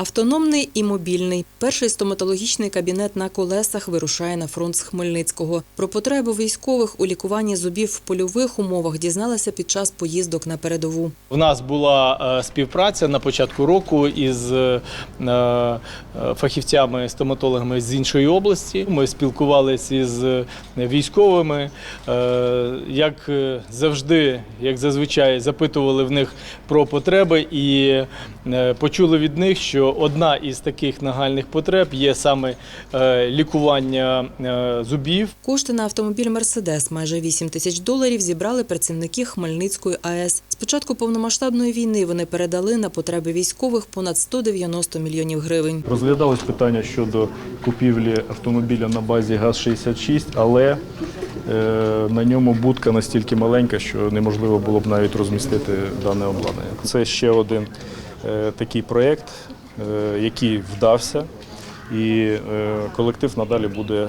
Автономний і мобільний. Перший стоматологічний кабінет на колесах вирушає на фронт з Хмельницького. Про потребу військових у лікуванні зубів в польових умовах дізналася під час поїздок на передову. У нас була е, співпраця на початку року із е, е, фахівцями стоматологами з іншої області. Ми спілкувалися із військовими. Як завжди, як зазвичай, запитували в них про потреби і почули від них, що одна із таких нагальних потреб є саме е, лікування е, зубів. Кошти на автомобіль Мерседес майже 8 тисяч доларів зібрали працівники Хмельницької АЕС. З початку повномасштабної війни вони передали на потреби військових понад 190 мільйонів гривень. Розглядалось питання щодо купівлі автомобіля на базі ГАЗ-66, але е, на ньому будка настільки маленька, що неможливо було б навіть розмістити дане обладнання. Це ще один е, такий проєкт, е, який вдався, і е, колектив надалі буде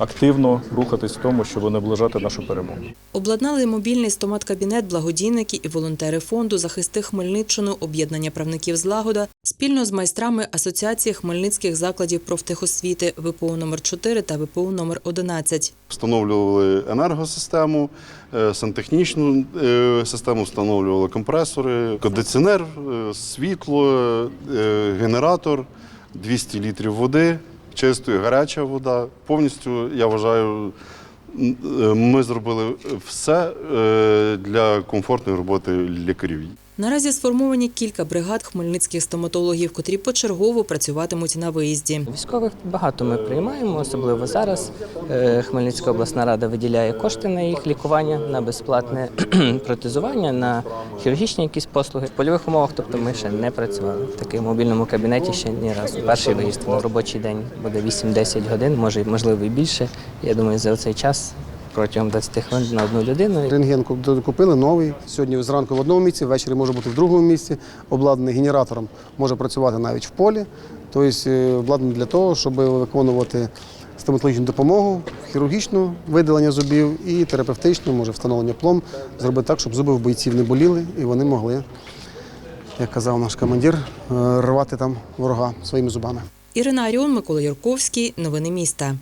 активно рухатись в тому, щоб наближати нашу перемогу. Обладнали мобільний стомат-кабінет благодійники і волонтери фонду «Захисти Хмельниччину» об'єднання правників злагода спільно з майстрами Асоціації хмельницьких закладів профтехосвіти ВПО номер 4 та ВПО номер 11. Встановлювали енергосистему, е, сантехнічну е, систему, встановлювали компресори, кондиціонер, е, світло, генератор, 200 літрів води, чистої, гаряча вода. Повністю, я вважаю, е, ми зробили все е, для комфортної роботи лікарів. Наразі сформовані кілька бригад хмельницьких стоматологів, котрі почергово працюватимуть на виїзді. Військових багато ми приймаємо, особливо зараз. Е, Хмельницька обласна рада виділяє кошти на їх лікування, на безплатне протезування, на хірургічні якісь послуги. В польових умовах, тобто ми ще не працювали в такому мобільному кабінеті ще ні разу. Перший виїзд на робочий день буде 8-10 годин, може можливо і більше. Я думаю, за цей час протягом 20 хвилин на одну людину. Рентген куп- купили новий. Сьогодні зранку в одному місці, ввечері може бути в другому місці. Обладнаний генератором може працювати навіть в полі. Тобто е, обладнаний для того, щоб виконувати стоматологічну допомогу, хірургічну видалення зубів і терапевтичну, може встановлення плом, зробити так, щоб зуби в бойців не боліли і вони могли, як казав наш командир, е, рвати там ворога своїми зубами. Ірина Аріон, Микола Юрковський. Новини міста.